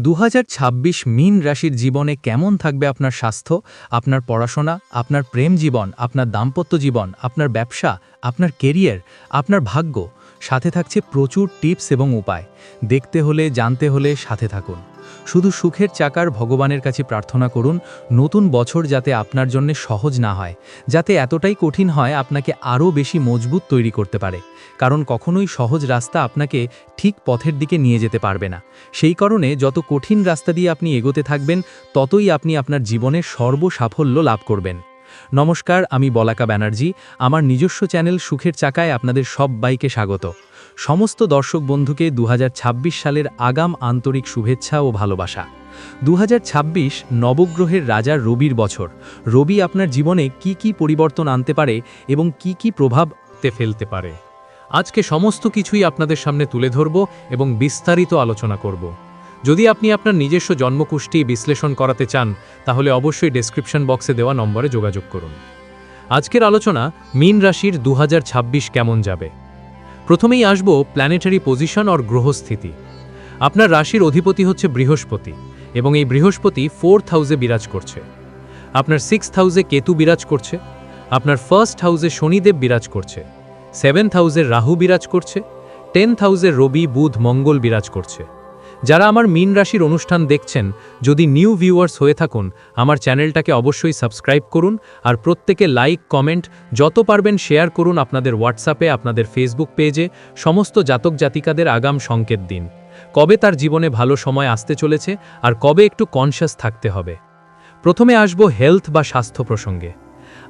দু হাজার ছাব্বিশ মিন রাশির জীবনে কেমন থাকবে আপনার স্বাস্থ্য, আপনার পড়াশোনা, আপনার প্রেম জীবন, আপনার দাম্পত্য জীবন, আপনার ব্যবসা, আপনার কেরিয়ার, আপনার ভাগ্য? সাথে থাকছে প্রচুর টিপস এবং উপায়। দেখতে হলে, জানতে হলে সাথে থাকুন। শুধু সুখের চাকার ভগবানের কাছে প্রার্থনা করুন, নতুন বছর যাতে আপনার জন্য সহজ না হয়, যাতে এতটাই কঠিন হয় আপনাকে আরও বেশি মজবুত তৈরি করতে পারে। কারণ কখনোই সহজ রাস্তা আপনাকে ঠিক পথের দিকে নিয়ে যেতে পারবে না। সেই কারণে যত কঠিন রাস্তা দিয়ে আপনি এগোতে থাকবেন, ততই আপনি আপনার জীবনের সর্বসাফল্য লাভ করবেন। নমস্কার, আমি বলাকা ব্যানার্জি। আমার নিজস্ব চ্যানেল সুখের চাকায় আপনাদের সব বাইকে স্বাগত। সমস্ত দর্শক বন্ধুকে দু হাজার ছাব্বিশ সালের আগাম আন্তরিক শুভেচ্ছা ও ভালোবাসা। দু হাজার ছাব্বিশ নবগ্রহের রাজা রবির বছর। রবি আপনার জীবনে কি কি পরিবর্তন আনতে পারে এবং কি কি প্রভাবতে ফেলতে পারে? আজকে সমস্ত কিছুই আপনাদের সামনে তুলে ধরব এবং বিস্তারিত আলোচনা করব। যদি আপনি আপনার নিজস্ব জন্মকুষ্টি বিশ্লেষণ করাতে চান, তাহলে অবশ্যই ডেসক্রিপশন বক্সে দেওয়া নম্বরে যোগাযোগ করুন। আজকের আলোচনা, মিন রাশির দু হাজার ছাব্বিশ কেমন যাবে? প্রথমেই আসব প্ল্যানেটারি পজিশন অর গ্রহস্থিতি। আপনার রাশির অধিপতি হচ্ছে বৃহস্পতি, এবং এই বৃহস্পতি ফোর্থ হাউসে বিরাজ করছে। আপনার সিক্সথ হাউসে কেতু বিরাজ করছে, আপনার ফার্স্ট হাউসে শনিদেব বিরাজ করছে সেভেন্থ হাউসে রাহু বিরাজ করছে টেন্থ হাউসে রবি, বুধ, মঙ্গল বিরাজ করছে। যারা আমার মিন রাশির অনুষ্ঠান দেখছেন, যদি নিউ ভিউয়ার্স হয়ে থাকুন, আমার চ্যানেলটাকে অবশ্যই সাবস্ক্রাইব করুন আর প্রত্যেকে লাইক, কমেন্ট, যত পারবেন শেয়ার করুন আপনাদের হোয়াটসঅ্যাপে, আপনাদের ফেসবুক পেজে, সমস্ত জাতক জাতিকাদের আগাম সংকেত দিন। কবে তার জীবনে ভালো সময় আসতে চলেছে আর কবে একটু কনশাস থাকতে হবে। প্রথমে আসব হেলথ বা স্বাস্থ্য প্রসঙ্গে।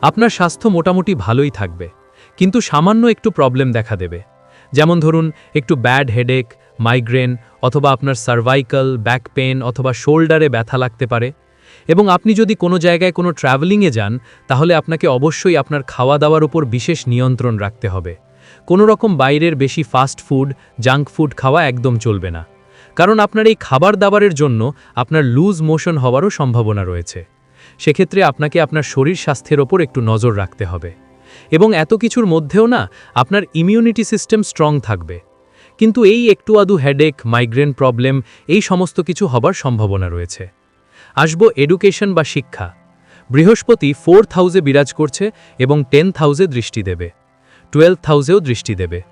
আপনার স্বাস্থ্য মোটামুটি ভালোই থাকবে, কিন্তু সামান্য একটু প্রবলেম দেখা দেবে। যেমন ধরুন, একটু ব্যাড হেডেক মাইগ্রেন অথবা আপনার সার্ভাইকাল ব্যাক পেন অথবা শোল্ডারে ব্যথা লাগতে পারে। এবং আপনি যদি কোনো জায়গায় কোনো ট্রাভেলিংয়ে যান, তাহলে আপনাকে অবশ্যই আপনার খাওয়া দাওয়ার উপর বিশেষ নিয়ন্ত্রণ রাখতে হবে। কোনো রকম বাইরের বেশি ফাস্ট ফুড জাঙ্ক ফুড খাওয়া একদম চলবে না। কারণ আপনার এই খাবার দাবারের জন্য আপনার লুজ মোশন হওয়ারও সম্ভাবনা রয়েছে। সেক্ষেত্রে আপনাকে আপনার শরীর স্বাস্থ্যের ওপর একটু নজর রাখতে হবে। এবং এত কিছুর মধ্যেও না, আপনার ইমিউনিটি সিস্টেম স্ট্রং থাকবে। কিন্তু এই একটু আধু হেডেক মাইগ্রেন প্রবলেম এই সমস্ত কিছু হবার সম্ভাবনা রয়েছে। আসব এডুকেশন বা শিক্ষা। বৃহস্পতি ফোর্থ হাউসে বিরাজ করছে এবং টেন্থ হাউসে দৃষ্টি দেবে। টুয়েলভ হাউসেও দৃষ্টি দেবে।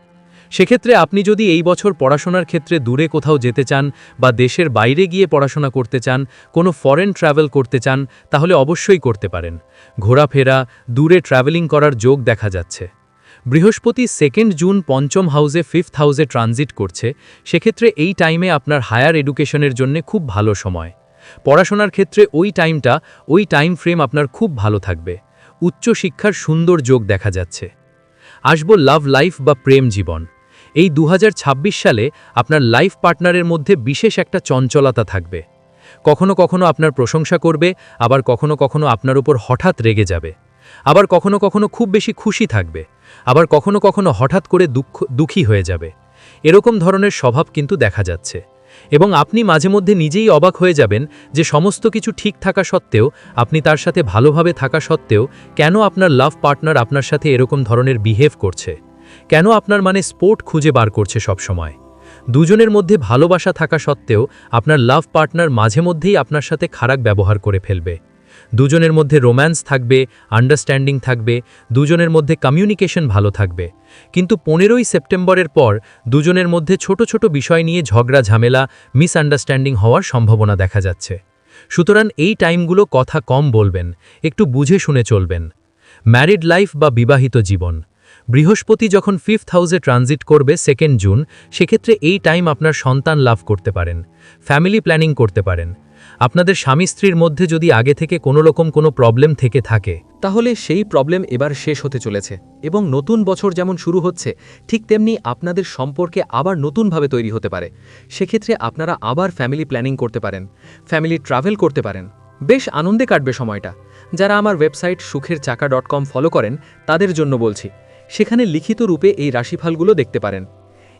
সেক্ষেত্রে আপনি যদি এই বছর পড়াশোনার ক্ষেত্রে দূরে কোথাও যেতে চান বা দেশের বাইরে গিয়ে পড়াশোনা করতে চান, কোনো ফরেন ট্রাভেল করতে চান, তাহলে অবশ্যই করতে পারেন। ঘোরাফেরা, দূরে ট্রাভেলিং করার যোগ দেখা যাচ্ছে। বৃহস্পতি সেকেন্ড জুন পঞ্চম হাউসে ফিফথ হাউসে ট্রানজিট করছে, সেক্ষেত্রে এই টাইমে আপনার হায়ার এডুকেশনের জন্য খুব ভালো সময়। পড়াশোনার ক্ষেত্রে ওই টাইমটা, ওই টাইম ফ্রেম আপনার খুব ভালো থাকবে। উচ্চশিক্ষার সুন্দর যোগ দেখা যাচ্ছে। আসব লাভ লাইফ বা প্রেম জীবন। এই দু হাজার ছাব্বিশ সালে আপনার লাইফ পার্টনারের মধ্যে বিশেষ একটা চঞ্চলতা থাকবে। কখনো কখনো আপনার প্রশংসা করবে, আবার কখনো কখনো আপনার উপর হঠাৎ রেগে যাবে। আবার কখনো কখনো খুব বেশি খুশি থাকবে, আবার কখনো কখনো হঠাৎ করে দুঃখ, দুঃখী হয়ে যাবে। এরকম ধরনের স্বভাব কিন্তু দেখা যাচ্ছে। এবং আপনি মাঝে মধ্যে নিজেই অবাক হয়ে যাবেন যে সমস্ত কিছু ঠিক থাকা সত্ত্বেও, আপনি তার সাথে ভালোভাবে থাকা সত্ত্বেও কেন আপনার লাভ পার্টনার আপনার সাথে এরকম ধরনের বিহেভ করছে? কেন আপনার মানে স্পোর্ট খুঁজে বার করছে সব সময়। দুজনের মধ্যে ভালোবাসা থাকা সত্ত্বেও আপনার লাভ পার্টনার মাঝে মধ্যেই আপনার সাথে খারাপ ব্যবহার করে ফেলবে। দুজনের মধ্যে রোম্যান্স থাকবে আন্ডারস্ট্যান্ডিং থাকবে, দুজনের মধ্যে কমিউনিকেশন ভালো থাকবে। কিন্তু পনেরোই সেপ্টেম্বরের পর দুজনের মধ্যে ছোট ছোট বিষয় নিয়ে ঝগড়া, ঝামেলা মিসআন্ডারস্ট্যান্ডিং হওয়ার সম্ভাবনা দেখা যাচ্ছে। সুতরাং এই টাইমগুলো কথা কম বলবেন, একটু বুঝে শুনে চলবেন। ম্যারিড লাইফ বা বিবাহিত জীবন। বৃহস্পতি যখন ফিফথ হাউসে ট্রানজিট করবে সেকেন্ড জুন সেক্ষেত্রে এই টাইম আপনার সন্তান লাভ করতে পারেন ফ্যামিলি প্ল্যানিং করতে পারেন। আপনাদের স্বামী স্ত্রীর মধ্যে যদি আগে থেকে কোনো রকম কোনো প্রবলেম থেকে থাকে, তাহলে সেই প্রবলেম এবার শেষ হতে চলেছে এবং নতুন বছর যেমন শুরু হচ্ছে, ঠিক তেমনি আপনাদের সম্পর্কে আবার নতুনভাবে তৈরি হতে পারে। সেক্ষেত্রে আপনারা আবার ফ্যামিলি প্ল্যানিং করতে পারেন ফ্যামিলি ট্রাভেল করতে পারেন। বেশ আনন্দে কাটবে সময়টা। যারা আমার ওয়েবসাইট সুখের চাকা ডট কম ফলো করেন, তাদের জন্য বলছি, সেখানে লিখিত রূপে এই রাশিফলগুলো দেখতে পারেন।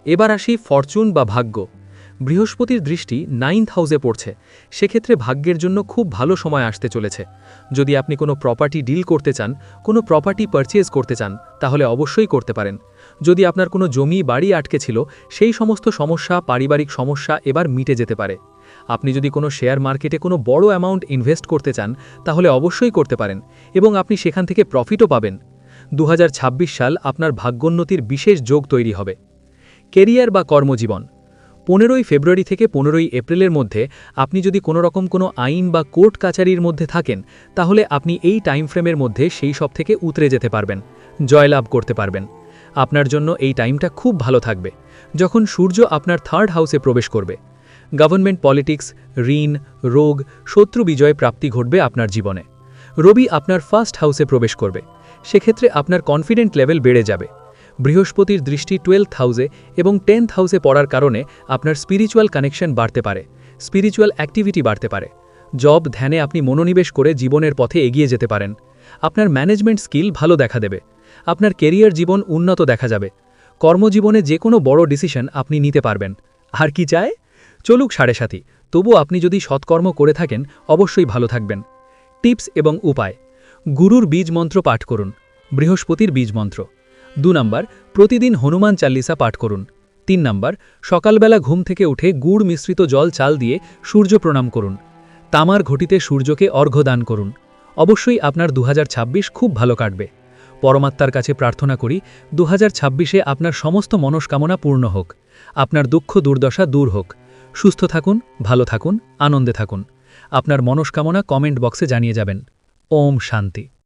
এবার আসি ফরচুন বা ভাগ্য। বৃহস্পতির দৃষ্টি নাইন্থ হাউসে পড়ছে। সেক্ষেত্রে ভাগ্যের জন্য খুব ভালো সময় আসতে চলেছে। যদি আপনি কোনো প্রপার্টি ডিল করতে চান, কোনো প্রপার্টি পারচেজ করতে চান, তাহলে অবশ্যই করতে পারেন। যদি আপনার কোনো জমি, বাড়ি আটকে ছিল, সেই সমস্ত সমস্যা, পারিবারিক সমস্যা এবার মিটে যেতে পারে। আপনি যদি কোনো শেয়ার মার্কেটে কোনো বড় অ্যামাউন্ট ইনভেস্ট করতে চান, তাহলে অবশ্যই করতে পারেন এবং আপনি সেখান থেকে প্রফিটও পাবেন। দু হাজার ছাব্বিশ সাল আপনার ভাগ্যোন্নতির বিশেষ যোগ তৈরি হবে। কেরিয়ার বা কর্মজীবন। পনেরোই ফেব্রুয়ারি থেকে পনেরোই এপ্রিলের মধ্যে আপনি যদি কোনো রকম কোনো আইন বা কোর্ট কাচারির মধ্যে থাকেন, তাহলে আপনি এই টাইম ফ্রেমের মধ্যে সেই সব থেকে উতরে যেতে পারবেন, জয়লাভ করতে পারবেন। আপনার জন্য এই টাইমটা খুব ভালো থাকবে। যখন সূর্য আপনার থার্ড হাউসে প্রবেশ করবে গভর্নমেন্ট পলিটিক্স ঋণ, রোগ, শত্রু বিজয় প্রাপ্তি ঘটবে আপনার জীবনে। রবি আপনার ফার্স্ট হাউসে প্রবেশ করবে। সেক্ষেত্রে আপনার কনফিডেন্ট লেভেল বেড়ে যাবে। বৃহস্পতির দৃষ্টি টুয়েলথ হাউসে এবং টেন্থ হাউসে পড়ার কারণে আপনার স্পিরিচুয়াল কানেকশন বাড়তে পারে স্পিরিচুয়াল অ্যাক্টিভিটি বাড়তে পারে। জব ধ্যানে আপনি মনোনিবেশ করে জীবনের পথে এগিয়ে যেতে পারেন। আপনার ম্যানেজমেন্ট স্কিল ভালো দেখা দেবে। আপনার কেরিয়ার জীবন উন্নত দেখা যাবে। কর্মজীবনে যে কোনো বড় ডিসিশন আপনি নিতে পারবেন। আর কি চায়? চলুক সাড়ে সাথী তবু আপনি যদি সৎকর্ম করে থাকেন, অবশ্যই ভালো থাকবেন। টিপস এবং উপায়। গুরুর বীজ মন্ত্র পাঠ করুন। বৃহস্পতির বীজ মন্ত্র। দু নম্বর, প্রতিদিন হনুমান চাল্লিসা পাঠ করুন। তিন নম্বর, সকালবেলা ঘুম থেকে উঠে গুড় মিশ্রিত জল চাল দিয়ে সূর্য প্রণাম করুন। তামার ঘটিতে সূর্যকে অর্ঘ্য দান করুন। অবশ্যই আপনার দুহাজার ছাব্বিশ খুব ভালো কাটবে। পরমাত্মার কাছে প্রার্থনা করি দু ছাব্বিশে আপনার সমস্ত মনস্কামনা পূর্ণ হোক। আপনার দুঃখ দুর্দশা দূর হোক। সুস্থ থাকুন, ভালো থাকুন, আনন্দে থাকুন। আপনার মনস্কামনা কমেন্ট বক্সে জানিয়ে যাবেন। ওম শান্তি।